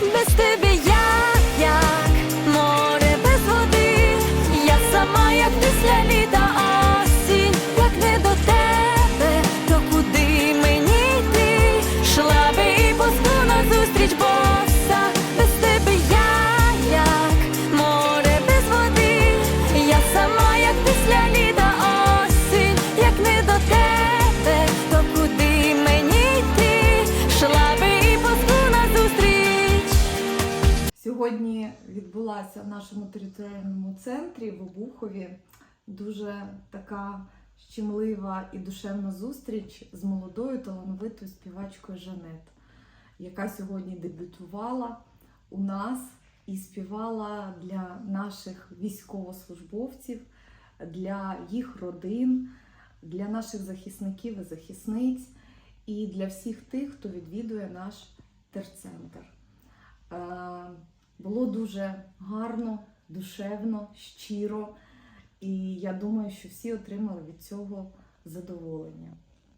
без тебе я відбулася в нашому територіальному центрі в Обухові дуже така щемлива і душевна зустріч з молодою талановитою співачкою Жанет, яка сьогодні дебютувала у нас і співала для наших військовослужбовців, для їх родин, для наших захисників і захисниць і для всіх тих, хто відвідує наш терцентр. Було дуже гарно, душевно, щиро, і я думаю, що всі отримали від цього задоволення.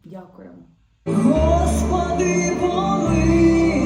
Дякуємо. Господи, помилуй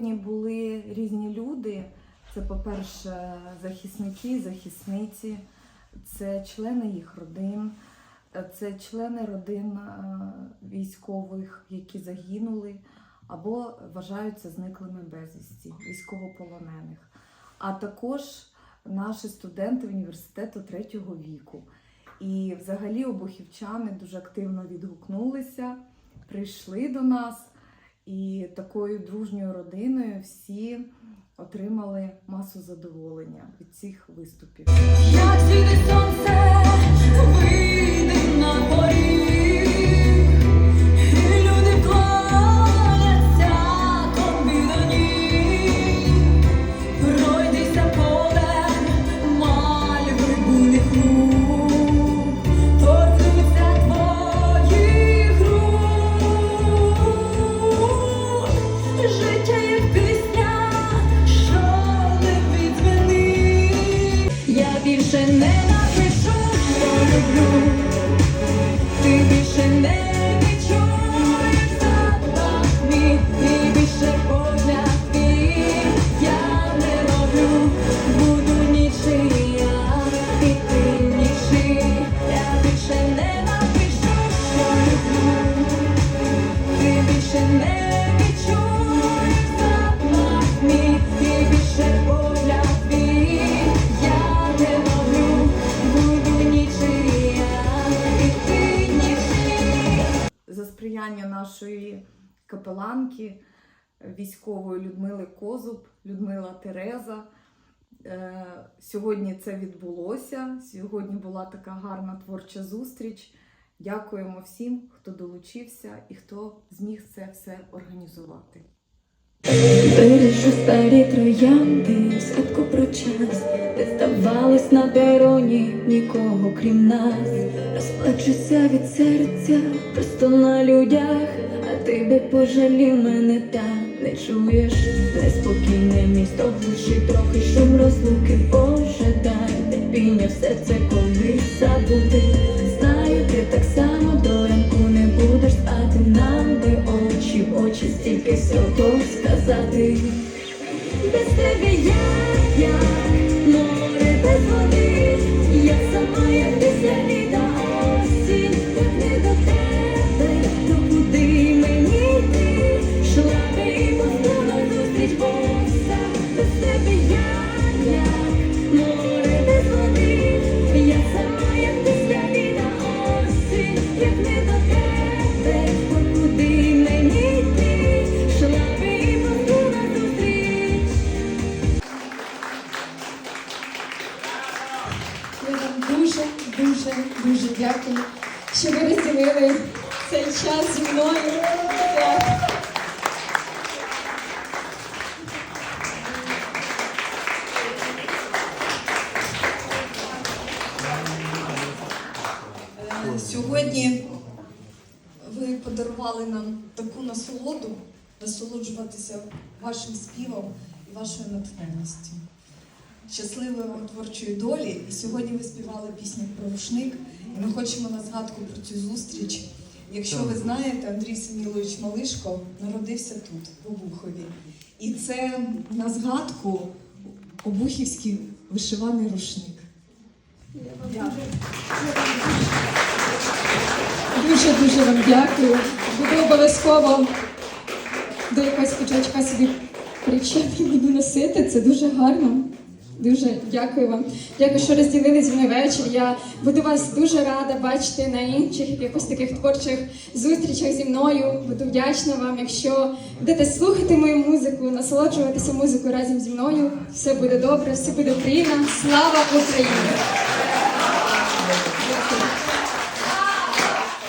Сьогодні були різні люди. Це, по-перше, захисники, захисниці, це члени їх родин, це члени родин е, військових, які загинули або вважаються зниклими безвісті, військовополонених, а також наші студенти університету третього віку. І взагалі обухівчани дуже активно відгукнулися, прийшли до нас. І такою дружньою родиною всі отримали масу задоволення від цих виступів. Як сонце, вийде на поріг, більше не напишу, що люблю. Капеланки військової Людмили Козуб, Людмила Тереза. Е, Сьогодні це відбулося. Сьогодні була така гарна творча зустріч. Дякуємо всім, хто долучився і хто зміг це все організувати. Бережу старі троянди, згадку про час, де здавалось на пероні нікого крім нас. Розплачуся від серця, просто на людях, ти би пожалів мене та не чуєш неспокійне місто, глушить трохи шум розлуки, Боже, дай терпіння все це колись забути. Знаю, ти так само до ранку не будеш спати, нам би очі в очі стільки всього сказати. Без тебе я, я цей час зі мною. Е, Сьогодні ви подарували нам таку насолоду, насолоджуватися вашим співом і вашою натхненністю. Щасливої творчої долі. І сьогодні ви співали пісню про рушник. І ми хочемо на згадку про цю зустріч. Якщо ви знаєте, Андрій Семілович Малишко народився тут, в Обухові. І це на згадку обухівський вишиваний рушник. Дякую. Дуже дуже вам дякую. Буду обов'язково до якогось кучачка собі причепі буду носити. Це дуже гарно. Дуже дякую вам. Дякую, що розділили зі мною вечір. Я буду вас дуже рада бачити на інших якихось таких творчих зустрічах зі мною. Буду вдячна вам, якщо будете слухати мою музику, насолоджуватися музикою разом зі мною. Все буде добре, все буде Україна. Слава Україні!